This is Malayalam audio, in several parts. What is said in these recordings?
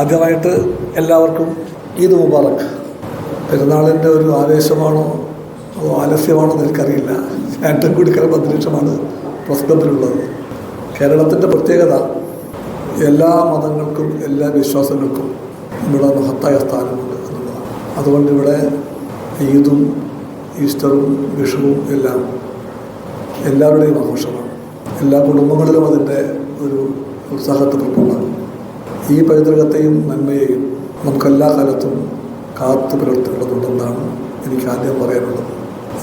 ആദ്യമായിട്ട് എല്ലാവർക്കും ഈദ് മുബാറക്ക് പെരുന്നാളിന്റെ ഒരു ആവേശമാണോ അതോ ആലസ്യമാണോ എനിക്കറിയില്ല. ഏറ്റവും കൂടി കിടന്ന അന്തരീക്ഷമാണ് പ്രസ്തുതത്തിലുള്ളത് കേരളത്തിന്റെ പ്രത്യേകത എല്ലാ മതങ്ങൾക്കും എല്ലാ വിശ്വാസങ്ങൾക്കും ഇവിടെ മഹത്തായ സ്ഥാനമുണ്ട് എന്നുള്ളതാണ്. അതുകൊണ്ട് ഇവിടെ ഈദും ഈസ്റ്ററും വിഷുവും എല്ലാം എല്ലാവരുടെയും ആഘോഷമാണ്. എല്ലാ കുടുംബങ്ങളിലും അതിന്റെ ഒരു ഉത്സാഹത്തെ പ്രകടമാണ്. ഈ പൈതൃകത്തെയും നന്മയെയും നമുക്കെല്ലാ കാലത്തും കാത്തു പുലർത്തേണ്ടതുണ്ടെന്നാണ് എനിക്ക് ആദ്യം പറയാനുള്ളത്.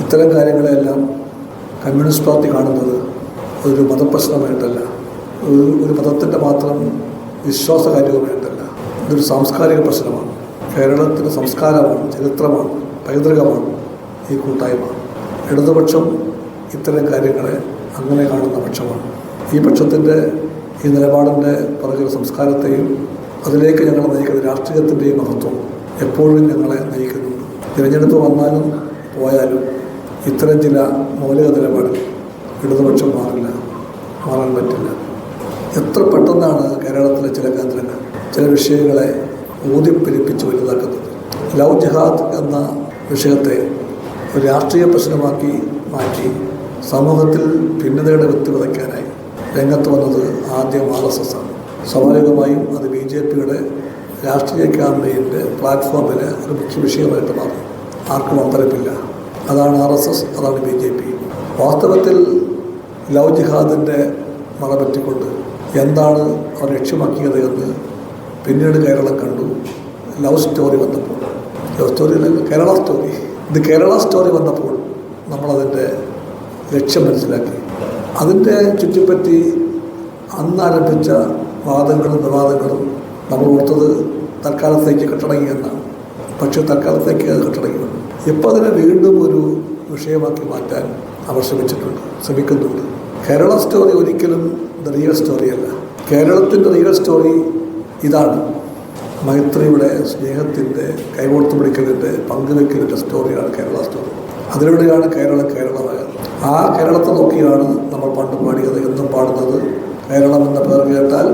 ഇത്തരം കാര്യങ്ങളെല്ലാം കമ്മ്യൂണിസ്റ്റ് പാർട്ടി കാണുന്നത് ഒരു മതപ്രശ്നമായിട്ടല്ല. ഒരു ഒരു മതത്തിന്റെ മാത്രം വിശ്വാസ കാര്യവുമായിട്ടല്ല ഇതൊരു സാംസ്കാരിക പ്രശ്നമാണ്. കേരളത്തിന്റെ സംസ്കാരമാണ് ചരിത്രമാണ് പൈതൃകമാണ് ഈ കൂട്ടായ്മ. ഇടതുപക്ഷം ഇത്തരം കാര്യങ്ങളെ അങ്ങനെ കാണുന്ന പക്ഷമാണ്. ഈ പക്ഷത്തിന്റെ ഈ നിലപാടിന്റെ പുറകിൽ സംസ്കാരത്തെയും അതിലേക്ക് ഞങ്ങളെ നയിക്കുന്ന രാഷ്ട്രീയത്തിന്റെയും മഹത്വം എപ്പോഴും ഞങ്ങളെ നയിക്കുന്നുണ്ട്. തിരഞ്ഞെടുപ്പ് വന്നാലും പോയാലും ഇത്തരം ചില മൗലിക നിലപാടിൽ ഇടതുപക്ഷം മാറില്ല മാറാൻ പറ്റില്ല. എത്ര പെട്ടെന്നാണ് കേരളത്തിലെ ചില കേന്ദ്രങ്ങൾ ചില വിഷയങ്ങളെ ഊതിപ്പെരിപ്പിച്ച് വലുതാക്കുന്നത്. ലവ് ജിഹാദ് എന്ന വിഷയത്തെ ഒരു രാഷ്ട്രീയ പ്രശ്നമാക്കി മാറ്റി സമൂഹത്തിൽ ഭിന്നതയുടെ വ്യക്തി വിതയ്ക്കാനായി രംഗത്ത് വന്നത് ആദ്യം ആർ എസ് എസ് ആണ്. സ്വാഭാവികമായും അത് ബി ജെ പിയുടെ രാഷ്ട്രീയ ക്യാമ്പയിന്റെ പ്ലാറ്റ്ഫോമിൽ ഒരു മുഖ്യ വിഷയമായിട്ട് മാറി. ആർക്കും അമ്പരപ്പില്ല അതാണ് ആർ എസ് എസ് അതാണ് ബി ജെ പി. വാസ്തവത്തിൽ ലവ് ജിഹാദിന്റെ മറപറ്റിക്കൊണ്ട് എന്താണ് അവർ ലക്ഷ്യമാക്കിയത് എന്ന് പിന്നീട് കേരളം കണ്ടു. ലവ് സ്റ്റോറി വന്നപ്പോൾ. ലവ് സ്റ്റോറി അല്ല കേരള സ്റ്റോറി. ഇത് കേരള സ്റ്റോറി വന്നപ്പോൾ നമ്മളതിന്റെ ലക്ഷ്യം മനസ്സിലാക്കി. അതിന്റെ ചുറ്റിപ്പറ്റി അന്ന് ആരംഭിച്ച വാദങ്ങളും വിവാദങ്ങളും നമ്മൾ ഓർത്തത് തൽക്കാലത്തേക്ക് കെട്ടടങ്ങി എന്നാണ്. പക്ഷേ തൽക്കാലത്തേക്ക് അത് കെട്ടടങ്ങി ഇപ്പോൾ അതിനെ വീണ്ടും ഒരു വിഷയമാക്കി മാറ്റാൻ അവർ ശ്രമിച്ചിട്ടുണ്ട് ശ്രമിക്കുന്നുണ്ട്. കേരള സ്റ്റോറി ഒരിക്കലും ദ റിയൽ സ്റ്റോറിയല്ല കേരളത്തിന്റെ റിയൽ സ്റ്റോറി ഇതാണ്. മൈത്രിയുടെ സ്നേഹത്തിന്റെ കൈകോർത്ത് പിടിക്കലിന്റെ പങ്കുവെക്കലിന്റെ സ്റ്റോറിയാണ് കേരള സ്റ്റോറി. അതിലൂടെയാണ് കേരളം കേരളമായത് ആ കേരളത്തെ നോക്കിയാണ് നമ്മൾ പണ്ട് പാടിയത് എന്നും പാടുന്നത്. കേരളം എന്ന പേർ കേട്ടാൽ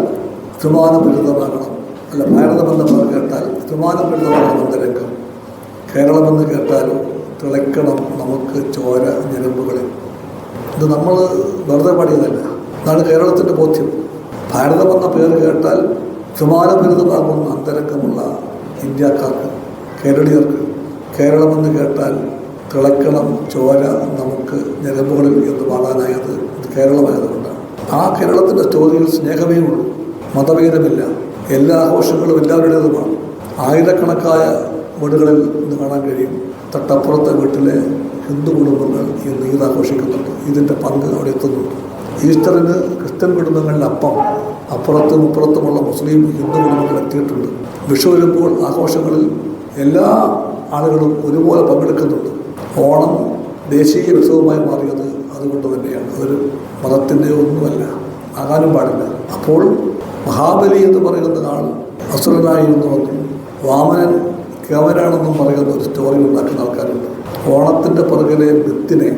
ത്രിമാനപരിതമാകണം അല്ല ഭാരതം എന്ന പേർ കേട്ടാൽ ത്രിമാനപരിതമാകണം എന്ന രംഗം. കേരളമെന്ന് കേട്ടാൽ തിളയ്ക്കണം നമുക്ക് ചോര ഞരമ്പുകളിൽ ഇത് നമ്മൾ വെറുതെ പാടിയതല്ല. അതാണ് കേരളത്തിന്റെ ബോധ്യം. ഭാരതം എന്ന പേര് കേട്ടാൽ ബിരുദമാകുന്ന അന്തരംഗമുള്ള ഇന്ത്യക്കാർക്ക് കേരളീയർക്ക്. കേരളമെന്ന് കേട്ടാൽ തിളക്കണം ചോര നമുക്ക് ഞരമ്പുകളിൽ എന്ന് പാടാനായത് കേരളമായതുകൊണ്ടാണ്. ആ കേരളത്തിന്റെ സ്റ്റോറിയിൽ സ്നേഹമേ ഉള്ളൂ മതഭേദമില്ല എല്ലാ ആഘോഷങ്ങളും എല്ലാവരുടേതുമാണ്. ആയിരക്കണക്കായ വീടുകളിൽ നിന്ന് കാണാൻ കഴിയും തൊട്ടപ്പുറത്തെ വീട്ടിലെ ഹിന്ദു കുടുംബങ്ങൾ ഇന്ന് ഈദ് ആഘോഷിക്കുന്നുണ്ട്. ഇതിന്റെ പങ്ക് അവിടെ എത്തുന്നുണ്ട്. ഈസ്റ്ററിന് ക്രിസ്ത്യൻ കുടുംബങ്ങളിൽ അപ്പം അപ്പുറത്തും ഇപ്പുറത്തുമുള്ള മുസ്ലിം ഹിന്ദു കുടുംബങ്ങൾ എത്തിയിട്ടുണ്ട്. വിഷു വരുമ്പോൾ ആഘോഷങ്ങളിൽ എല്ലാ ആളുകളും ഒരുപോലെ പങ്കെടുക്കുന്നുണ്ട്. ഓണം ദേശീയ ഉത്സവമായി മാറിയത് അതുകൊണ്ട് തന്നെയാണ്. അതൊരു മതത്തിന്റെ ഒന്നുമല്ല ആകാനും പാടില്ല. അപ്പോൾ മഹാബലി എന്ന് പറയുന്ന ആൾ അസുരനായിരുന്നുവെന്നും വാമനൻ കേവനാണെന്നും പറയുന്ന ഒരു സ്റ്റോറി ഉണ്ടാക്കുന്ന ആൾക്കാരുണ്ട്. ഓണത്തിന്റെ പുറകിലെ വിത്തിനെ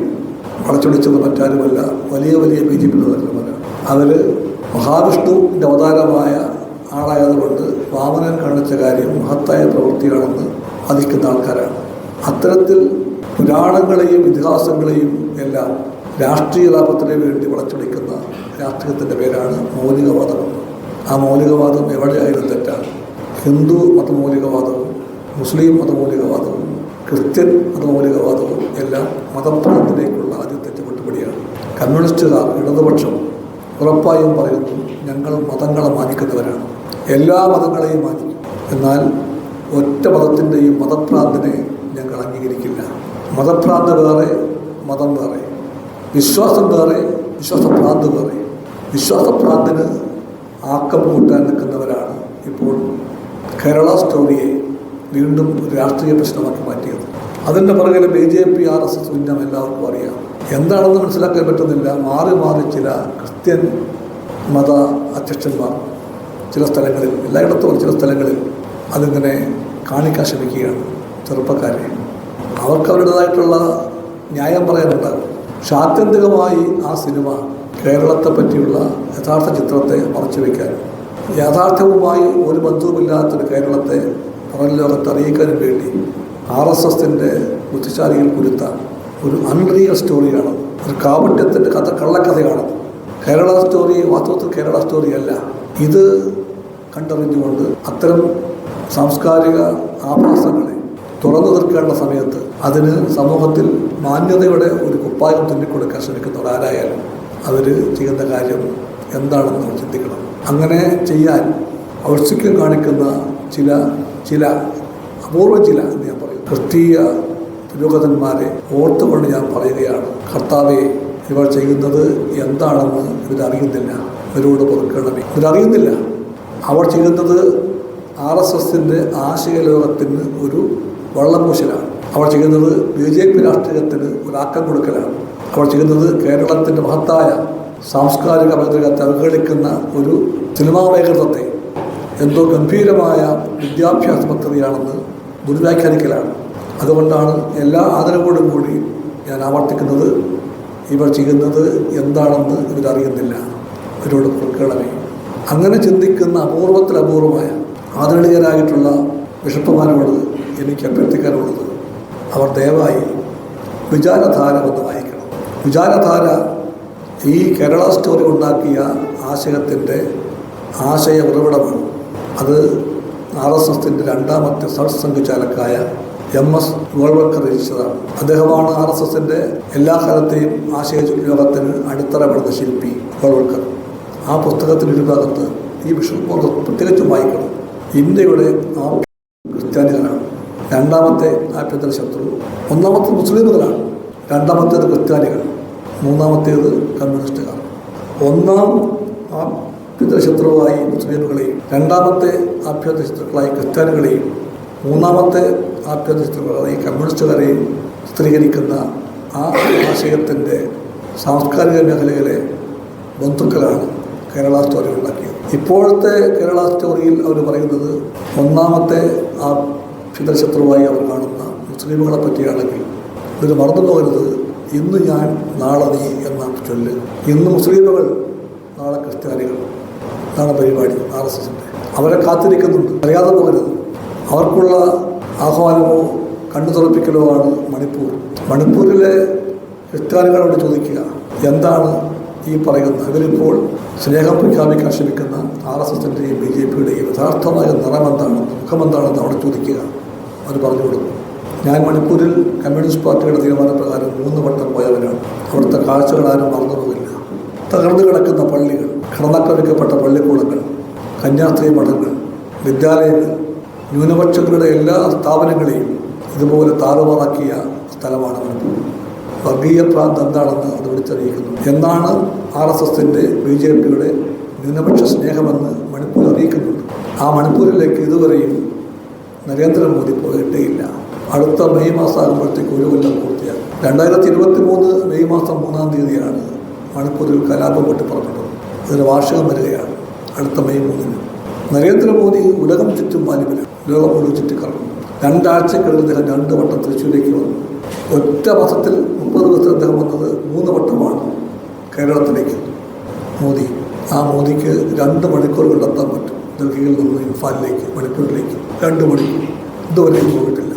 വളച്ചൊടിച്ചത് മറ്റാരുമല്ല വലിയ വലിയ ബി ജെ പി നേതാക്കന്മാരാണ് അതിൽ മഹാവിഷ്ണുവിന്റെ അവതാരമായ ആളായതുകൊണ്ട് വാമനൻ കാണിച്ച കാര്യം മഹത്തായ പ്രവൃത്തിയാണെന്ന് വാദിക്കുന്ന ആൾക്കാരാണ്. അത്തരത്തിൽ പുരാണങ്ങളെയും ഇതിഹാസങ്ങളെയും എല്ലാം രാഷ്ട്രീയ ലാഭത്തിന് വേണ്ടി വളച്ചൊടിക്കുന്ന രാഷ്ട്രീയത്തിന്റെ പേരാണ് മൗലികവാദം. ആ മൗലികവാദം എവിടെയായാലും തെറ്റാണ്. ഹിന്ദു മതമൗലികവാദവും മുസ്ലിം മതമൗലികവാദവും ക്രിസ്ത്യൻ മതമൗലികവാദവും എല്ലാം മതപ്രാന്തിലേക്കുള്ള ആദ്യത്തെ ചുവട്ടുപടിയാണ് കമ്മ്യൂണിസ്റ്റുകാർ ഇടതുപക്ഷം ഉറപ്പായും പറയുന്നു ഞങ്ങൾ മതങ്ങളെ മാനിക്കുന്നവരാണ്. എല്ലാ മതങ്ങളെയും മാനിക്കും. എന്നാൽ ഒറ്റ മതത്തിന്റെയും മതഭ്രാന്തിനെ ഞങ്ങൾ അംഗീകരിക്കില്ല. മതഭ്രാന്ത് വേറെ മതം വേറെ. വിശ്വാസം വേറെ വിശ്വാസഭ്രാന്ത് വേറെ. വിശ്വാസഭ്രാന്തിന് ആക്കം കൂട്ടാൻ നിൽക്കുന്നവരാണ് ഇപ്പോൾ കേരള സ്റ്റോറിയെ വീണ്ടും രാഷ്ട്രീയ പ്രശ്നമാക്കി മാറ്റിയത്. അതിന്റെ പുറകിൽ B J P R S S ഉന്നം എല്ലാവർക്കും അറിയാം. എന്താണെന്ന് മനസ്സിലാക്കാൻ പറ്റുന്നില്ല. മാറി മാറി ചില ക്രിസ്ത്യൻ മത അധ്യക്ഷന്മാർ ചില സ്ഥലങ്ങളിൽ എല്ലായിടത്തും ചില സ്ഥലങ്ങളിൽ അതിങ്ങനെ കാണിക്കാൻ ശ്രമിക്കുകയാണ് ചെറുപ്പക്കാരെ. അവർക്ക് അവരുടേതായിട്ടുള്ള ന്യായം പറയാനുണ്ടാകും പക്ഷെ ആത്യന്തികമായി ആ സിനിമ കേരളത്തെ പറ്റിയുള്ള യഥാർത്ഥ ചിത്രത്തെ മറച്ചു വയ്ക്കാൻ യാഥാർത്ഥ്യവുമായി ഒരു ബന്ധവുമില്ലാത്തൊരു കേരളത്തെ പുറം അറിയിക്കാനും വേണ്ടി ആർ എസ് എസിന്റെ ബുദ്ധിശാലികൾ കുരുത്ത ഒരു അൺറിയൽ സ്റ്റോറിയാണ് ഒരു കാവട്യത്തിന്റെ കഥ കള്ളക്കഥയാണ്. കേരള സ്റ്റോറി വാസ്തവത്തിൽ കേരള സ്റ്റോറിയല്ല ഇത് കണ്ടറിഞ്ഞുകൊണ്ട് അത്തരം സാംസ്കാരിക ആഭാസങ്ങളെ തുറന്നു നിൽക്കേണ്ട സമയത്ത് അതിന് സമൂഹത്തിൽ മാന്യതയുടെ ഒരു കുപ്പായം തുന്നിക്കൊടുക്കാൻ ശ്രമിക്കുന്നവർ ആരായാലും അവർ ചെയ്യുന്ന കാര്യം എന്താണെന്ന് ചിന്തിക്കണം. അങ്ങനെ ചെയ്യാൻ ഔത്സുക്യം കാണിക്കുന്ന ചില ചില അപൂർവ ചില എന്ന് ഞാൻ പറയും. ക്രിസ്തീയ പുരോഗതന്മാരെ ഓർത്തുകൊണ്ട് ഞാൻ പറയുകയാണ് കർത്താവെ ഇവർ ചെയ്യുന്നത് എന്താണെന്ന് ഇവരറിയുന്നില്ല. ഇവരോട് പൊറുക്കണമേ. ഇവരറിയുന്നില്ല. അവർ ചെയ്യുന്നത് ആർ എസ് എസിന്റെ ആശയ ലോകത്തിന് ഒരു വള്ളംപൂശലാണ്. അവർ ചെയ്യുന്നത് ബി ജെ പി രാഷ്ട്രീയത്തിന് ഒരു ആക്കം കൊടുക്കലാണ്. അവർ ചെയ്യുന്നത് കേരളത്തിന്റെ മഹത്തായ സാംസ്കാരിക പൈതൃകത്തെ അവഗണിക്കുന്ന ഒരു സിനിമാ വൈകൃതത്തെ എന്തോ ഗംഭീരമായ വിദ്യാഭ്യാസ പദ്ധതിയാണെന്ന് ദുർവ്യാഖ്യാനിക്കലാണ് അതുകൊണ്ടാണ് എല്ലാ ആദരവോടും കൂടി ഞാൻ ആവർത്തിക്കുന്നത് ഇവർ ചെയ്യുന്നത് എന്താണെന്ന് ഇവരറിയുന്നില്ല. ഇവരോട് പൊറുക്കണമേ. അങ്ങനെ ചിന്തിക്കുന്ന അപൂർവത്തിൽ അപൂർവമായ ആദരണീയരായിട്ടുള്ള ബിഷപ്പുമാരോട് എനിക്ക് അഭ്യർത്ഥിക്കാനുള്ളത് അവർ ദയവായി വിചാരധാര ഒന്ന് വായിക്കണം. വിചാരധാര ഈ കേരള സ്റ്റോറി ഉണ്ടാക്കിയ ആശയത്തിന്റെ ആശയ ഉറവിടമാണ് അത് ആർ എസ് എസിന്റെ രണ്ടാമത്തെ സർസംഘചാലക്കായ എം എസ് ഗോൾവൽക്കർ രചിച്ചതാണ്. അദ്ദേഹമാണ് ആർ എസ് എസിന്റെ എല്ലാ കാലത്തെയും ആശയ ലോകത്തിന് അടിത്തറപ്പെടുന്ന ശില്പി ഗോൾവൽക്കർ ആ പുസ്തകത്തിന്റെ ഒരു ഭാഗത്ത് ഈ വിഷയം പ്രത്യേകിച്ചും വായിക്കണം. ഇന്ത്യയുടെ ആ ക്രിസ്ത്യാനികളാണ് രണ്ടാമത്തെ ആഭ്യന്തര ശത്രു ഒന്നാമത്തെ മുസ്ലിമുകളാണ്. രണ്ടാമത്തേത് ക്രിസ്ത്യാനികൾ മൂന്നാമത്തേത് കമ്മ്യൂണിസ്റ്റുകാർ. ഒന്നാം ആഭ്യന്തര ശത്രുവായി മുസ്ലിമുകളെയും രണ്ടാമത്തെ ആഭ്യന്തര ശത്രുക്കളായി ക്രിസ്ത്യാനികളെയും മൂന്നാമത്തെ ആഭ്യന്തര ശത്രുക്കളായി കമ്മ്യൂണിസ്റ്റുകാരെയും ചിത്രീകരിക്കുന്ന ആ ആശയത്തിന്റെ സാംസ്കാരിക മേഖലയിലെ ബന്ധുക്കളാണ് കേരള സ്റ്റോറി ഉണ്ടാക്കിയത്. ഇപ്പോഴത്തെ കേരള സ്റ്റോറിയിൽ അവർ പറയുന്നത് ഒന്നാമത്തെ ആ ശത്രുവായി അവർ കാണുന്ന മുസ്ലിമുകളെ പറ്റിയാണെങ്കിൽ ഇതിൽ മറന്നു പോകരുത് ഇന്ന് ഞാൻ നാളെ നീ എന്ന ചൊല്ല്. ഇന്ന് മുസ്ലിമുകൾ നാളെ ക്രിസ്ത്യാനികൾ. നാളെ പരിപാടി ആർ എസ് എസിന്റെ അവരെ കാത്തിരിക്കുന്നുണ്ട്. അറിയാതെ പോകരുത്. അവർക്കുള്ള ആഹ്വാനമോ കണ്ണു തുറപ്പിക്കലോ ആണ് മണിപ്പൂർ. മണിപ്പൂരിലെ ക്രിസ്ത്യാനികളോട് ചോദിക്കുക എന്താണ് ഈ പറയുന്ന ഇവരിപ്പോൾ സ്നേഹം പ്രഖ്യാപിക്കാൻ ശ്രമിക്കുന്ന ആർ എസ് എസിന്റെയും ബി ജെ പിയുടെയും യഥാർത്ഥമായ നിറമെന്താണ് മുഖമെന്താണെന്ന് അവിടെ ചോദിക്കുക. അവർ പറഞ്ഞു കൊടുക്കും. ഞാൻ മണിപ്പൂരിൽ കമ്മ്യൂണിസ്റ്റ് പാർട്ടിയുടെ തീരുമാനപ്രകാരം മൂന്ന് വട്ടം പോയവനാണ്. അവിടുത്തെ കാഴ്ചകൾ ആരും മറന്നു പോകില്ല തകർന്നു കിടക്കുന്ന പള്ളികൾ കടന്നാക്രമിക്കപ്പെട്ട പള്ളിക്കൂടങ്ങൾ കന്യാസ്ത്രീ മഠങ്ങൾ വിദ്യാലയങ്ങൾ ന്യൂനപക്ഷങ്ങളുടെ എല്ലാ സ്ഥാപനങ്ങളെയും ഇതുപോലെ താറുമാറാക്കിയ സ്ഥലമാണ് മണിപ്പൂർ. വർഗീയ പ്രാന്ത് എന്താണെന്ന് അത് വിളിച്ചറിയിക്കുന്നു. എന്നാണ് ആർ എസ് എസിന്റെ ബി ജെ പിയുടെ ന്യൂനപക്ഷ സ്നേഹമെന്ന് മണിപ്പൂർ അറിയിക്കുന്നുണ്ട്. ആ മണിപ്പൂരിലേക്ക് ഇതുവരെയും നരേന്ദ്രമോദി പോയിട്ടേയില്ല. അടുത്ത മെയ് മാസം ആകുമ്പോഴത്തേക്ക് ഒരു കൊല്ലം പൂർത്തിയാകും. രണ്ടായിരത്തി ഇരുപത്തി മൂന്ന് മെയ് മാസം മൂന്നാം തീയതിയാണ് മണിപ്പൂരിൽ കലാപം പൊട്ടിപ്പുറപ്പെട്ടത് അതിന് വാർഷികം വരികയാണ്. അടുത്ത മെയ് മൂന്നിന്. നരേന്ദ്രമോദി ഉലകം ചുറ്റും മാലിമില്ല ലോകം മുഴുവൻ ചുറ്റിക്കറങ്ങും. രണ്ടാഴ്ചക്കിടയിൽ അദ്ദേഹം രണ്ട് വട്ടം തൃശ്ശൂരേക്ക് വന്നു. ഒറ്റ മാസത്തിൽ മുപ്പത് ദിവസം അദ്ദേഹം വന്നത് മൂന്ന് വട്ടമാണ് കേരളത്തിലേക്ക്. മോദി ആ മോദിക്ക് രണ്ട് മണിക്കൂർ കണ്ടെത്താൻ പറ്റും. ഡൽഹിയിൽ നിന്ന് ഇംഫാലിലേക്ക് മണിപ്പൂരിലേക്ക്. രണ്ട് മണിക്കൂർ ഇതുവരെയും പോയിട്ടില്ല.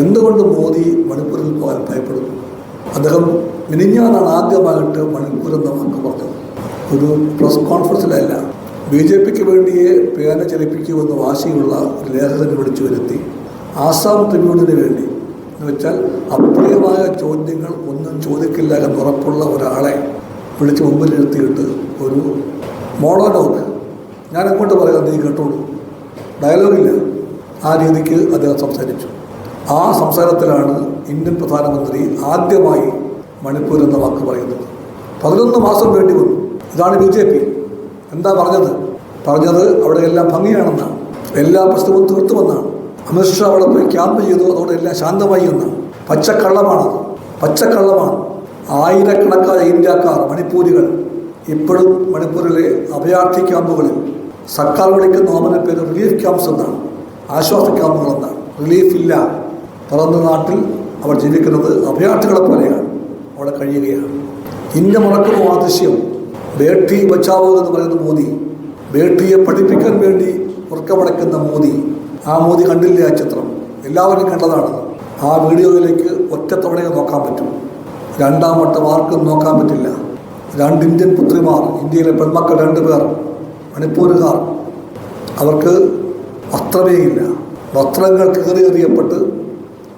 എന്തുകൊണ്ട് മോദി മണിപ്പൂരിൽ പോകാൻ ഭയപ്പെടുന്നു? അദ്ദേഹം മിനിഞ്ഞാന്നാണ് ആദ്യമായിട്ട് മണിപ്പൂർ എന്ന വാക്ക് പറഞ്ഞത്. ഒരു പ്രസ് കോൺഫറൻസിലല്ല ബി ജെ പിക്ക് വേണ്ടിയേ പേന ചലിപ്പിക്കുമെന്ന് വാശിയുള്ള ഒരു ലേഖകനെ വിളിച്ചു വരുത്തി. ആസാം ട്രിബ്യൂണിന് വേണ്ടി. എന്ന് വെച്ചാൽ അപ്രിയമായ ചോദ്യങ്ങൾ ഒന്നും ചോദിക്കില്ല എന്ന് ഉറപ്പുള്ള ഒരാളെ വിളിച്ച് മുമ്പിൽ നിർത്തിയിട്ട് ഒരു മോണോലോഗ് ഞാൻ അങ്ങോട്ട് പറയാം? നീ കേട്ടോളൂ. ഡയലോഗില്ല ആ രീതിക്ക് അദ്ദേഹം സംസാരിച്ചു. ആ സംസാരത്തിലാണ് ഇന്ത്യൻ പ്രധാനമന്ത്രി ആദ്യമായി മണിപ്പൂർ എന്ന വാക്ക് പറയുന്നത്. പതിനൊന്ന് മാസം വേണ്ടി വന്നു. ഇതാണ് ബി ജെ പി. എന്താ പറഞ്ഞത്? പറഞ്ഞത് അവിടെ എല്ലാം ഭംഗിയാണെന്നാണ്. എല്ലാ പ്രശ്നവും തീർത്തുമെന്നാണ്. അമിത്ഷാ അവിടെ പോയി ക്യാമ്പ് ചെയ്തു അതോടെ എല്ലാം ശാന്തമായി എന്നാണ്. പച്ചക്കള്ളമാണത്. പച്ചക്കള്ളമാണ്. ആയിരക്കണക്കായ ഇന്ത്യക്കാർ മണിപ്പൂരികൾ ഇപ്പോഴും മണിപ്പൂരിലെ അഭയാർത്ഥി ക്യാമ്പുകളിൽ സർക്കാർ വിളിക്കുന്ന ഓമന പേര് റിലീഫ് ക്യാമ്പ്സ് എന്നാണ്. ആശ്വാസ റിലീഫില്ല പിറന്ന നാട്ടിൽ അവർ ജീവിക്കുന്നത് അഭയാർത്ഥികളെ പോലെയാണ്. അവിടെ കഴിയുകയാണ്. ഇന്ത്യ മറക്കുന്ന ആ ദൃശ്യം ബേട്ടി ബച്ചാവോ എന്ന് പറയുന്ന മോദി ബേട്ടിയെ പഠിപ്പിക്കാൻ വേണ്ടി ഉറക്കമടക്കുന്ന മോദി ആ മോദി കണ്ടില്ലേ ആ ചിത്രം? എല്ലാവരും കണ്ടതാണ്. ആ വീഡിയോയിലേക്ക് ഒറ്റത്തവണയെ നോക്കാൻ പറ്റും. രണ്ടാം വട്ടം ആർക്കും നോക്കാൻ പറ്റില്ല. രണ്ട് ഇന്ത്യൻ പുത്രിമാർ ഇന്ത്യയിലെ പെൺമക്കൾ രണ്ട് പേർ മണിപ്പൂരുകാർ. അവർക്ക് വസ്ത്രമേയില്ല വസ്ത്രങ്ങൾ കീറിയെറിയപ്പെട്ട്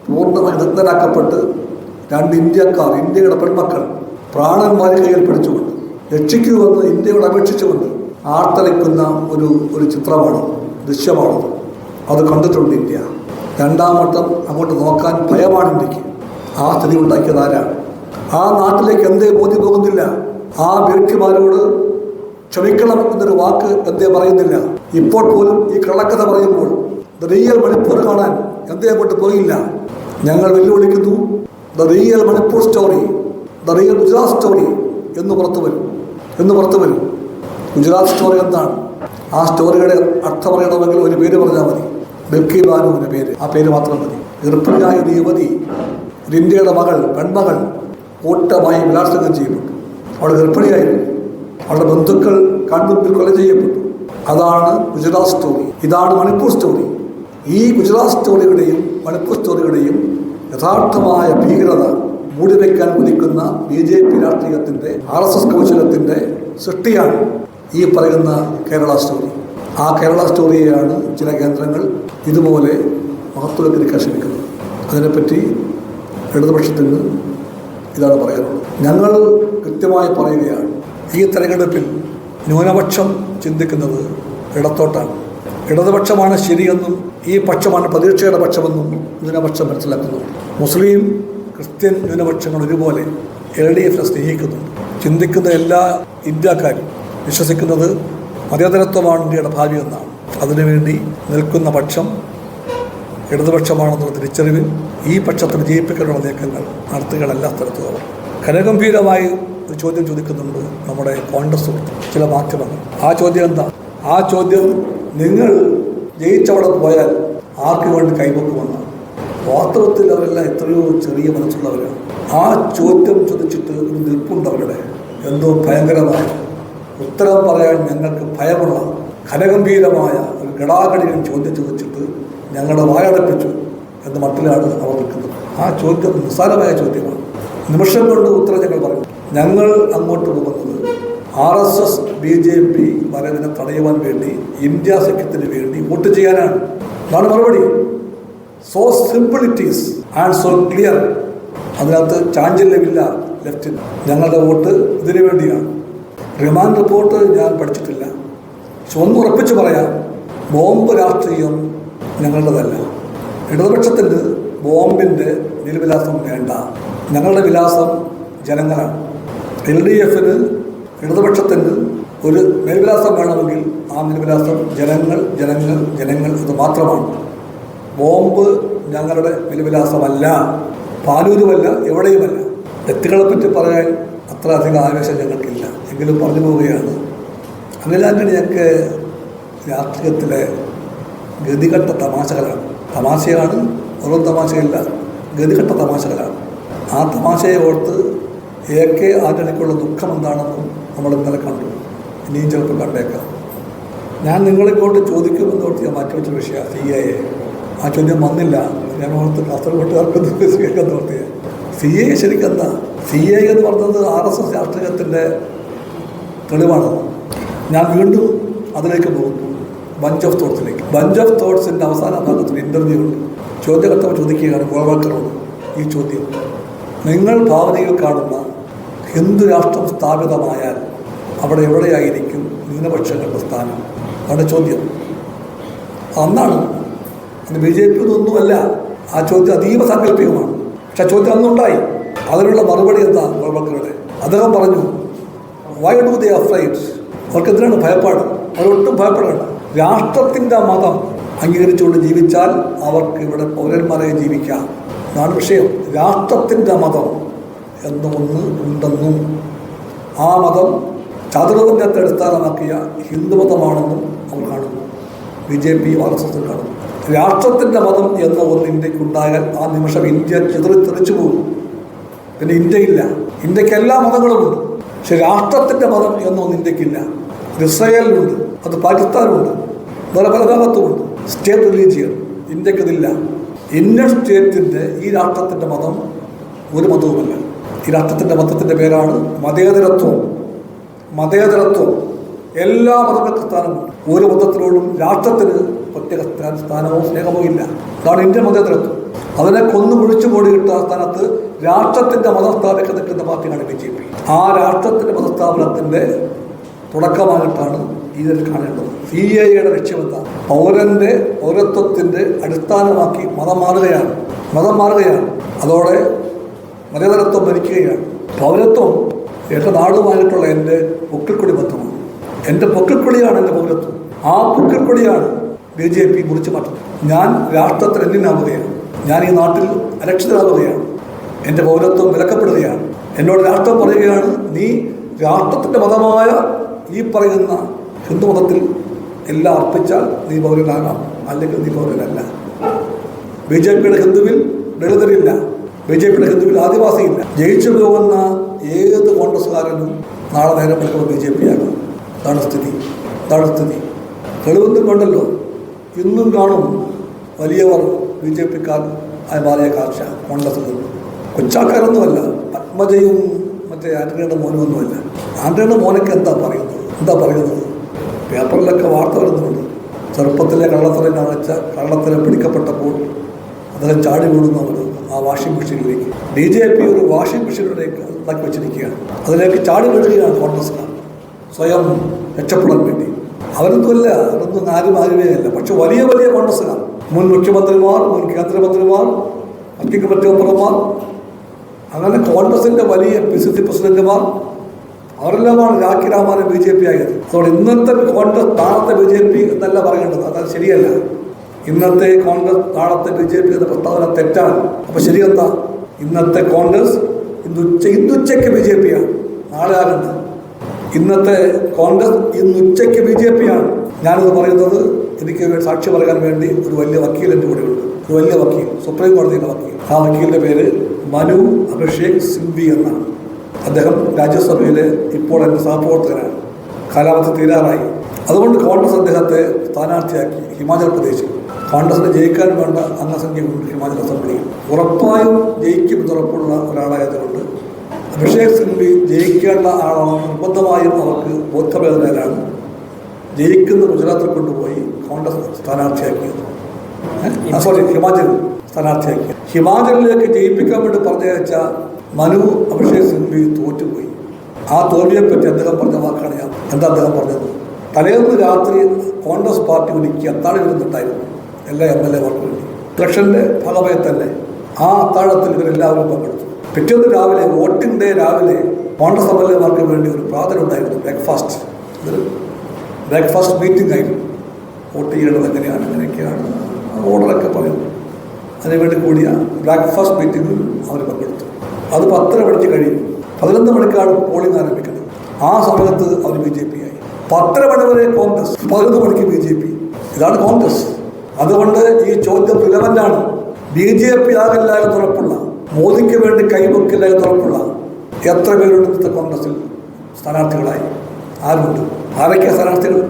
പൂർണമായി നിർത്തലാക്കപ്പെട്ട് രണ്ട് ഇന്ത്യക്കാർ ഇന്ത്യയുടെ പെൺമക്കൾ പ്രാണന്മാരെ കയ്യിൽ പിടിച്ചുകൊണ്ട് രക്ഷിക്കുമെന്ന് ഇന്ത്യയോട് അപേക്ഷിച്ചുകൊണ്ട് ആർത്തലയ്ക്കുന്ന ഒരു ഒരു ചിത്രമാണ് ദൃശ്യമാണത്. അത് കണ്ടിട്ടുണ്ട് ഇന്ത്യ. രണ്ടാം വട്ടം അങ്ങോട്ട് നോക്കാൻ ഭയമാണ് ഇന്ത്യയ്ക്ക്. ആ സ്ഥിതി ഉണ്ടാക്കിയത് ആരാണ്? ആ നാട്ടിലേക്ക് എന്തേ ബോധ്യം പോകുന്നില്ല. ആ വ്യക്തിമാരോട് ക്ഷമിക്കണം എന്നൊരു വാക്ക് എന്തേ പറയുന്നില്ല. ഇപ്പോൾ പോലും ഈ കള്ളക്കഥ പറയുമ്പോൾ ദ റിയൽ മണിപ്പൂർ കാണാൻ എന്തേ അങ്ങോട്ട് പോയില്ല. ഞങ്ങൾ വെല്ലുവിളിക്കുന്നു the real Manipur story the real Gujarat story എന്ന് പുറത്തു വരും എന്ന് പുറത്തു വരും. ഗുജറാത്ത് സ്റ്റോറി എന്താണ്? ആ സ്റ്റോറിയുടെ അർത്ഥം പറയണമെങ്കിൽ ഒരു പേര് പറഞ്ഞാൽ മതി. ബിൽക്കി ബാനുവിന്റെ പേര്. ആ പേര് മാത്രം മതി. ഗർഭിണിയായ ഒരു യുവതി ഇന്ത്യയുടെ മകൾ പെൺമകൾ കൂട്ടമായി ബലാത്സംഗം ചെയ്യപ്പെട്ടു. അവൾ ഗർഭിണിയായിരുന്നു. അവളുടെ ബന്ധുക്കൾ കൺമുമ്പിൽ കൊല ചെയ്യപ്പെട്ടു. അതാണ് ഗുജറാത്ത് സ്റ്റോറി ഇതാണ് മണിപ്പൂർ സ്റ്റോറി ഈ ഗുജറാത്ത് സ്റ്റോറിയുടെയും മണിപ്പൂർ സ്റ്റോറിയുടെയും യഥാർത്ഥമായ ഭീകരത മൂടിവെക്കാൻ കുതിക്കുന്ന ബി ജെ പി രാഷ്ട്രീയത്തിന്റെ ആർ എസ് എസ് കൗശലത്തിന്റെ സൃഷ്ടിയാണ് ഈ പറയുന്ന കേരള സ്റ്റോറി ആ കേരള സ്റ്റോറിയെയാണ് ചില കേന്ദ്രങ്ങൾ ഇതുപോലെ മഹത്വവൽക്കരിക്കാൻ ശ്രമിക്കുന്നത്. അതിനെപ്പറ്റി ഇടതുപക്ഷത്തിന് ഇതാണ് പറയാനുള്ളത്. ഞങ്ങൾ കൃത്യമായി പറയുകയാണ് ഈ തെരഞ്ഞെടുപ്പിൽ ന്യൂനപക്ഷം ചിന്തിക്കുന്നത് ഇടത്തോട്ടാണ്. ഇടതുപക്ഷമാണ് ശരിയെന്നും ഈ പക്ഷമാണ് പ്രതീക്ഷയുടെ പക്ഷമെന്നും ന്യൂനപക്ഷം മനസ്സിലാക്കുന്നു. മുസ്ലിം ക്രിസ്ത്യൻ ന്യൂനപക്ഷങ്ങൾ ഒരുപോലെ എൽ ഡി എഫിനെ സ്നേഹിക്കുന്നു. ചിന്തിക്കുന്ന എല്ലാ ഇന്ത്യക്കാരും വിശ്വസിക്കുന്നത് മതേതരത്വമാണ് ഇന്ത്യയുടെ ഭാവി എന്നാണ്. അതിനുവേണ്ടി നിൽക്കുന്ന പക്ഷം ഇടതുപക്ഷമാണെന്നുള്ള തിരിച്ചറിവിൽ ഈ പക്ഷത്തെ വിജയിപ്പിക്കാനുള്ള നീക്കങ്ങൾ നടത്തുകയാണ് എല്ലാ സ്ഥലത്തും അവർ ഘനഗംഭീരമായി ഒരു ചോദ്യം ചോദിക്കുന്നുണ്ട് നമ്മുടെ കോൺഗ്രസ് ചില മാധ്യമങ്ങൾ. ആ ചോദ്യം എന്താ? ആ ചോദ്യം നിങ്ങൾ ജയിച്ചവിടെ പോയാൽ ആർക്ക് വേണ്ടി കൈവക്കുമെന്നാണ് വാസ്തവത്തിൽ അവരെല്ലാം എത്രയോ ചെറിയ മനസ്സുള്ളവരാണ്. ആ ചോദ്യം ചോദിച്ചിട്ട് ഒരു നിൽപ്പുണ്ട് അവരുടെ. എന്തോ ഭയങ്കരമായ ഉത്തരം പറയാൻ ഞങ്ങൾക്ക് ഭയമുള്ള ഘനഗംഭീരമായ ഒരു ഗടാഗടികൾ ചോദ്യം ചോദിച്ചിട്ട് ഞങ്ങളെ വായടപ്പിച്ചു എന്ന മട്ടിലാണ് അവർ നിൽക്കുന്നത്. ആ ചോദ്യം നിസ്സാരമായ ചോദ്യമാണ്. നിമിഷം കൊണ്ട് ഉത്തരം ഞങ്ങൾ പറഞ്ഞു. ഞങ്ങൾ അങ്ങോട്ട് പോകുന്നത് R S S B J P വരവിനെ തടയുവാൻ വേണ്ടി ഇന്ത്യ സഖ്യത്തിന് വേണ്ടി വോട്ട് ചെയ്യാനാണ്. അതാണ് മറുപടി. So simple it is and so clear അതിനകത്ത് ചാഞ്ചല്യമില്ല ലെഫ്റ്റിന്. ഞങ്ങളുടെ വോട്ട് ഇതിനു വേണ്ടിയാണ്. റിമാൻഡ് റിപ്പോർട്ട് ഞാൻ പഠിച്ചിട്ടില്ല. പക്ഷെ ഒന്ന് ഉറപ്പിച്ച് പറയാം ബോംബ് രാഷ്ട്രീയം ഞങ്ങളുടേതല്ല. ഇടതുപക്ഷത്തിന്റെ ബോംബിന്റെ നിലവിലാസം വേണ്ട. ഞങ്ങളുടെ വിലാസം ജനങ്ങളാണ്. എൽ ഡി എഫിന് ഇടതുപക്ഷത്തിന് ഒരു മേൽവിലാസം വേണമെങ്കിൽ ആ മേൽവിലാസം ജനങ്ങൾ ജനങ്ങൾ ജനങ്ങൾ ഇത് മാത്രമാണ്. ബോംബ് ഞങ്ങളുടെ മേൽവിലാസമല്ല പാലൂരുമല്ല എവിടെയുമല്ല. വ്യക്തികളെ പറ്റി പറയാൻ അത്ര അധികം ആവേശം ഞങ്ങൾക്കില്ല. എങ്കിലും പറഞ്ഞു പോവുകയാണ്. അനിലാന്റണി ഞങ്ങൾക്ക് രാഷ്ട്രീയത്തിലെ ഗതികെട്ട തമാശകളാണ്. തമാശയാണ് വെറും തമാശയില്ല. ഗതികെട്ട തമാശകളാണ്. ആ തമാശയെ ഓർത്ത് എ കെ ആന്റണിക്കുള്ള ദുഃഖം എന്താണെന്നും നമ്മൾ ഇന്നലെ കണ്ടു. ഇനിയും ചിലപ്പോൾ കണ്ടേക്കാം. ഞാൻ നിങ്ങളിങ്ങോട്ട് ചോദിക്കുമെന്ന് ഓർത്ത് ഞാൻ മാറ്റിവെച്ച വിഷയമാണ് സി എ. ആ ചോദ്യം വന്നില്ല. ഞാൻ ഓർത്ത് കാസർഗോട്ടുകാർക്ക് സ്വീകരിക്കാൻ ഓർത്തിയ സി എ ശരിക്കും എന്താ സി എ എന്ന് പറഞ്ഞത് ആർ എസ് എസ് രാഷ്ട്രീയത്തിന്റെ തെളിവാണ്. ഞാൻ വീണ്ടും അതിലേക്ക് പോകുന്നു. ബഞ്ച് ഓഫ് തോട്ട്സിലേക്ക്. ബഞ്ച് ഓഫ് തോട്ട്സിന്റെ അവസാന ഭാഗത്തിൽ ഇന്റർവ്യൂ ഉണ്ട് ചോദ്യകർത്താവ് ചോദിക്കുകയാണ് ഗോവാക്കറോട് ഈ ചോദ്യം. നിങ്ങൾ ഭാവനയിൽ കാണുന്ന ഹിന്ദു രാഷ്ട്രം സ്ഥാപിതമായാൽ അവിടെ എവിടെയായിരിക്കും ന്യൂനപക്ഷങ്ങളുടെ സ്ഥാനം അതാണ് ചോദ്യം. അന്നാണ് അത് ബി ജെ പി ഒന്നുമല്ല ആ ചോദ്യം അതീവ സാങ്കല്പികമാണ്. പക്ഷെ ആ ചോദ്യം അന്നുണ്ടായി. അതിനുള്ള മറുപടി എന്താ ഗോൾബക്കറുടെ അദ്ദേഹം പറഞ്ഞു വൈ ഡു ദേ അഫ്രൈഡ് അവർക്ക് എന്തിനാണ് ഭയപ്പാട്. അവരൊട്ടും ഭയപ്പെടേണ്ട. രാഷ്ട്രത്തിന്റെ മതം അംഗീകരിച്ചുകൊണ്ട് ജീവിച്ചാൽ അവർക്ക് ഇവിടെ പൗരന്മാരായി ജീവിക്കാം. അതാണ് വിഷയം. രാഷ്ട്രത്തിന്റെ മതം എന്ന ഒന്ന് ഉണ്ടെന്നും ആ മതം ചതുർവർണത്തെ അടിസ്ഥാനമാക്കിയ ഹിന്ദുമതമാണെന്നും അവർ കാണുന്നു. B J P R S S കാണുന്നു. രാഷ്ട്രത്തിന്റെ മതം എന്ന ഒന്ന് ഇന്ത്യക്കുണ്ടായാൽ ആ നിമിഷം ഇന്ത്യ ചിതറി തെറിച്ചു പോകും. പിന്നെ ഇന്ത്യയില്ല. ഇന്ത്യയ്ക്ക് എല്ലാ മതങ്ങളുമുണ്ട് പക്ഷെ രാഷ്ട്രത്തിന്റെ മതം എന്നൊന്നും ഇന്ത്യക്കില്ല. ഇസ്രയേലിനുണ്ട്. അത് പാകിസ്ഥാനുണ്ട്. വേറെ പല ഭാഗത്തുമുണ്ട്. സ്റ്റേറ്റ് റിലീജിയൻ ഇന്ത്യക്കതില്ല ഇന്ന സ്റ്റേറ്റിന്റെ ഈ രാഷ്ട്രത്തിന്റെ മതം ഒരു മതവുമല്ല. ഈ രാഷ്ട്രത്തിന്റെ മതത്തിന്റെ പേരാണ് മതേതരത്വം. മതേതരത്വം. എല്ലാ മതങ്ങൾക്കും സ്ഥാനമുണ്ട്. ഒരു മതത്തിനോടും രാഷ്ട്രത്തിന് പ്രത്യേക സ്ഥാ- സ്ഥാനമോ സ്നേഹമോ ഇല്ല. അതാണ് ഇന്ത്യൻ മതേതരത്വം. അതിനെ കൊന്നു മുഴിച്ചു മൂടിയിട്ട സ്ഥാനത്ത് രാഷ്ട്രത്തിന്റെ മതം സ്ഥാപിക്കാൻ നിൽക്കുന്ന പാർട്ടിയാണ് ബി ജെ പി. ആ രാഷ്ട്രത്തിന്റെ മതസ്ഥാപനത്തിന്റെ തുടക്കമായിട്ടാണ് ഇതിൽ കാണേണ്ടത്. സി എ യുടെ ലക്ഷ്യമെന്താ പൗരന്റെ പൗരത്വത്തിന്റെ അടിസ്ഥാനമാക്കി മതം മാറുകയാണ്. മതം മാറുകയാണ്. അതോടെ മതേതരത്വം ഭരിക്കുകയാണ്. പൗരത്വം എന്റെ നാടുമായിട്ടുള്ള എന്റെ പൊക്കിൾക്കൊടി ബന്ധമാണ് എന്റെ പൊക്കിൾക്കൊടിയാണ് എന്റെ പൗരത്വം. ആ പൊക്കിൾക്കൊടിയാണ് ബി ജെ പി മുറിച്ചു മാറ്റുന്നത്. ഞാൻ രാഷ്ട്രത്തിൽ ഞാൻ ഈ നാട്ടിൽ അരക്ഷിതരാകുകയാണ് എന്റെ പൗരത്വം വിലക്കപ്പെടുകയാണ്. എന്നോട് രാഷ്ട്രം പറയുകയാണ് നീ രാഷ്ട്രത്തിന്റെ മതമായ ഈ പറയുന്ന ഹിന്ദു മതത്തിൽ എല്ലാം അർപ്പിച്ചാൽ നീ പൗരനാകാം അല്ലെങ്കിൽ നീ പൗരനല്ല ബി ജെ പിയുടെ ഹിന്ദുവിൽ ദളിതരില്ല. ബി ജെ പിയുടെ ഹിന്ദുവിൽ ആദിവാസിയില്ല. ജയിച്ചു പോകുന്ന ഏത് കോൺഗ്രസ്സുകാരനും നാളെ നേരം എടുക്കുമ്പോൾ ബി ജെ പി ആകാം അതാണ് സ്ഥിതി. അതാണ് സ്ഥിതി. തെളിവൊന്നും കണ്ടല്ലോ ഇന്നും കാണും വലിയവർ ബി ജെ പിക്കാർ ആയി മാറിയ കാഴ്ച കോൺഗ്രസ് കൊച്ചാക്കാരൊന്നുമല്ല. പത്മജയും മറ്റേ ആന്റണിയുടെ മോനുമൊന്നുമല്ല. ആന്റണിയുടെ മോനൊക്കെ എന്താ പറയുന്നത്? എന്താ പറയുന്നത്? പേപ്പറിലൊക്കെ വാർത്ത വരുന്നുണ്ട്. ചെറുപ്പത്തിലെ കള്ളത്തരം കാണിച്ച കള്ളത്തരം പിടിക്കപ്പെട്ടപ്പോൾ അതിനെ ചാടി വീഴുന്നവർ ആ വാഷിംഗ് മെഷീനിലേക്ക്. ബി ജെ പി ഒരു വാഷിംഗ് മെഷീനിലേക്ക് ഉണ്ടാക്കി വെച്ചിരിക്കുകയാണ്. അതിലേക്ക് ചാടി വീഴുകയാണ് കോൺഗ്രസ്സുകാർ. സ്വയം രക്ഷപ്പെടാൻ വേണ്ടി. അവരൊന്നുമല്ല അതൊന്നും ആരും ആരുമേയല്ല പക്ഷെ വലിയ വലിയ കോൺഗ്രസ്സുകാർ. മുൻ മുഖ്യമന്ത്രിമാർ മുൻ കേന്ദ്രമന്ത്രിമാർ മറ്റു മെമ്പർമാർ അങ്ങനെ കോൺഗ്രസിന്റെ വലിയ പി സി സി പ്രസിഡന്റുമാർ അവരെല്ലാമാണ് രാഖി രാമാനെ ബി ജെ പി ആയത്. അതുകൊണ്ട് ഇന്നത്തെ കോൺഗ്രസ് താഴത്തെ ബി ജെ പി എന്നല്ല പറയേണ്ടത്. അത് ശരിയല്ല. ഇന്നത്തെ കോൺഗ്രസ് താഴത്തെ ബി ജെ പി എന്ന പ്രസ്താവന തെറ്റാണ്. അപ്പൊ ശരിയെന്താ? ഇന്നത്തെ കോൺഗ്രസ് ഇന്നുച്ച ഇന്നുച്ചയ്ക്ക് ബി ജെ പി ആണ്. നാളെ ആകണ്ട ഇന്നത്തെ കോൺഗ്രസ് ഇന്നുച്ചയ്ക്ക് ബി ജെ പി ആണ്. ഞാനിത് പറയുന്നത് എനിക്ക് സാക്ഷി പറയാൻ വേണ്ടി ഒരു വലിയ വക്കീൽ എന്റെ കൂടെ ഉണ്ട് ഒരു വലിയ വക്കീൽ സുപ്രീം കോടതിയുടെ വക്കീൽ. ആ വക്കീലിന്റെ പേര് മനു അഭിഷേക് സിംബി എന്നാണ്. അദ്ദേഹം രാജ്യസഭയിലെ ഇപ്പോൾ എന്റെ സഹപ്രവർത്തകനാണ്. കാലാവധി തീരാറായി. അതുകൊണ്ട് കോൺഗ്രസ് അദ്ദേഹത്തെ സ്ഥാനാർത്ഥിയാക്കി ഹിമാചൽ പ്രദേശിൽ. കോൺഗ്രസിന് ജയിക്കാൻ വേണ്ട അംഗസംഖ്യ ഹിമാചൽ അസംബ്ലിയിൽ. ഉറപ്പായും ജയിക്കും ഉറപ്പുള്ള ഒരാളായതുകൊണ്ട് അഭിഷേക് സിംഗ്വി ജയിക്കേണ്ട ആളാണ് നിർബന്ധമായും അവർക്ക് ബോധവേദനയിലാണ് ജയിക്കുന്ന ഗുജറാത്തിൽ കൊണ്ടുപോയി കോൺഗ്രസ് സ്ഥാനാർത്ഥിയാക്കിയത് സോറി ഹിമാചൽ സ്ഥാനാർത്ഥിയാക്കി. ഹിമാചലിലേക്ക് ജയിപ്പിക്കാൻ വേണ്ടി പറഞ്ഞയച്ച മനു അഭിഷേക് സിംഗ്വി തോറ്റുപോയി ആ തോൽവിയെപ്പറ്റി അദ്ദേഹം പറഞ്ഞ വാക്കാണ് ഞാൻ എന്താ അദ്ദേഹം പറഞ്ഞത്? തലേന്ന് രാത്രി കോൺഗ്രസ് പാർട്ടി ഒരുക്കി അത്താഴം ഇരുന്നിട്ടായിരുന്നു. എല്ലാ എം എൽ എമാർക്കും വേണ്ടി. ഇലക്ഷന്റെ ഭാഗമായി തന്നെ ആ അത്താഴത്തിൽ ഇവരെല്ലാവരും പങ്കെടുത്തു. പിറ്റേന്ന് രാവിലെ വോട്ടിംഗ് ഡേ രാവിലെ കോൺഗ്രസ് എം എൽ എമാർക്ക് വേണ്ടി ഒരു പ്രാർത്ഥന ഉണ്ടായിരുന്നു ബ്രേക്ക്ഫാസ്റ്റ്. ഇതൊരു ബ്രേക്ക്ഫാസ്റ്റ് മീറ്റിംഗ് ആയിരുന്നു. വോട്ട് ചെയ്യേണ്ടത് എങ്ങനെയാണ് എങ്ങനെയൊക്കെയാണ് ഓർഡറൊക്കെ പറയുന്നു അതിനുവേണ്ടി കൂടിയ ബ്രേക്ക്ഫാസ്റ്റ് മീറ്റിംഗിൽ അവർ പങ്കെടുത്തു. അത് പത്തര മണിക്ക് കഴിയും. പതിനൊന്ന് മണിക്കാണ് പോളിംഗ് ആരംഭിക്കുന്നത്. ആ സമയത്ത് അവർ ബി ജെ പി ആയി. പത്തര മണി വരെ കോൺഗ്രസ് പതിനൊന്ന് മണിക്ക് ബി ജെ പി. ഇതാണ് കോൺഗ്രസ്. അതുകൊണ്ട് ഈ ചോദ്യം റിലവന്റാണ് ബി ജെ പി ആകില്ല എന്ന് ഉറപ്പുള്ള മോദിക്ക് വേണ്ടി കൈവക്കില്ല എന്ന് ഉറപ്പുള്ള എത്ര പേരുണ്ട് ഇന്നത്തെ കോൺഗ്രസിൽ? സ്ഥാനാർത്ഥികളായി. ആരുണ്ട്? ആരൊക്കെയാണ് സ്ഥാനാർത്ഥികൾ?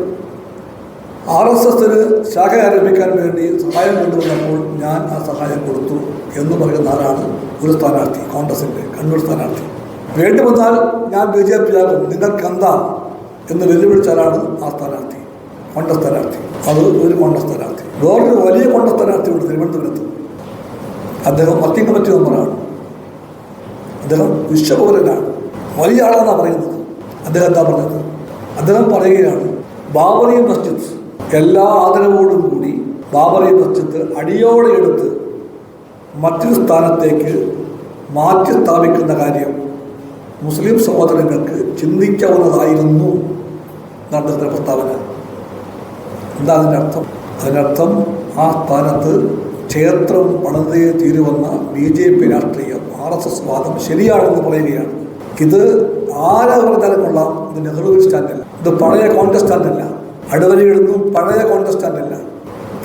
ആർ എസ് എസിന് ശാഖ ആരംഭിക്കാൻ വേണ്ടി സഹായം കൊണ്ടുവന്നപ്പോൾ ഞാൻ ആ സഹായം കൊടുത്തു എന്ന് പറയുന്ന ആളാണ് ഒരു സ്ഥാനാർത്ഥി കോൺഗ്രസിന്റെ കണ്ണൂർ സ്ഥാനാർത്ഥി. വേണ്ടി വന്നാൽ ഞാൻ ബി ജെ പി ആകും നിങ്ങൾക്ക് എന്താ? എന്ന് വെല്ലുവിളിച്ചാലാണ് ആ സ്ഥാനാർത്ഥി. കോൺഗ്രസ് സ്ഥാനാർത്ഥി. അത് ഒരു കോൺഗ്രസ് സ്ഥാനാർത്ഥി. വേറൊരു വലിയ കോൺഗ്രസ് സ്ഥാനാർത്ഥി ഉണ്ട് തിരുവനന്തപുരത്ത്. അദ്ദേഹം വർക്കിംഗ് കമ്മിറ്റി മെമ്പറാണ്. അദ്ദേഹം വിശ്വപൗരനാണ് വലിയ ആളാണെന്നാണ് പറയുന്നത്. അദ്ദേഹം എന്താ പറഞ്ഞത്? അദ്ദേഹം പറയുകയാണ് ബാബറി മസ്ജിദ് എല്ലാ ആദരവോടും കൂടി ബാബറി മസ്ജിദ് അടിയോടെ എടുത്ത് മറ്റൊരു സ്ഥാനത്തേക്ക് മാറ്റി സ്ഥാപിക്കുന്ന കാര്യം മുസ്ലിം സഹോദരങ്ങൾക്ക് ചിന്തിക്കാവുന്നതായിരുന്നു നടത്തുന്ന പ്രസ്താവന. എന്താ അതിന്റെ അർത്ഥം? അതിനർത്ഥം ആ സ്ഥാനത്ത് ക്ഷേത്രം പണിതേ തീരുവന്ന ബി ജെ പി രാഷ്ട്രീയം ആർ എസ് എസ് വാദം ശരിയാണെന്ന് പറയുകയാണ്. ഇത് ആരെ പറഞ്ഞാലും കൊള്ളാം. ഇത് നെഹ്റുവിൻ സ്റ്റാൻഡല്ല ഇത് പഴയ കോൺഗ്രസ് സ്റ്റാൻഡല്ല അടിവരയിടുന്നു പഴയ കോൺഗ്രസ് സ്റ്റാൻഡല്ല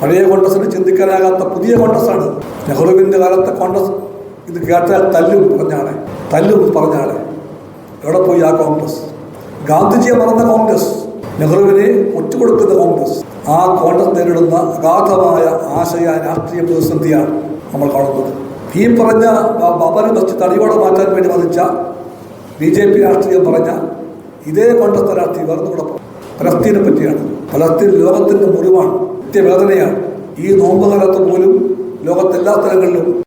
പഴയ കോൺഗ്രസിന് ചിന്തിക്കാനാകാത്ത പുതിയ കോൺഗ്രസ്സാണ് നെഹ്റുവിന്റെ കാലത്തെ കോൺഗ്രസ്. ഇത് കേട്ടാൽ തല്ലും പറഞ്ഞാളെ തല്ലും പറഞ്ഞാളെ. എവിടെ പോയി ആ കോൺഗ്രസ്? ഗാന്ധിജിയെ മറന്ന കോൺഗ്രസ് നെഹ്റുവിനെ ഒറ്റുകൊടുക്കുന്ന കോൺഗ്രസ്. ആ കോൺഗ്രസ് നേരിടുന്ന അഗാധമായ ആശയ രാഷ്ട്രീയ പ്രതിസന്ധിയാണ് നമ്മൾ കാണുന്നത്. ഈ പറഞ്ഞ ബബറി മസ്ജിദ് അടിയോടെ മാറ്റാൻ വേണ്ടി വധിച്ച ബി ജെ പി രാഷ്ട്രീയം പറഞ്ഞ ഇതേ കോൺഗ്രസ് രാഷ്ട്രീയം വേറെ കൂടെ ഫലസ്തീനെ പറ്റിയാണ്. ഫലസ്തീൻ ലോകത്തിന്റെ മുറിവാണ്. നിത്യവേദനയാണ്. ഈ നോമ്പ് കാലത്ത് പോലും ലോകത്തെല്ലാ സ്ഥലങ്ങളിലും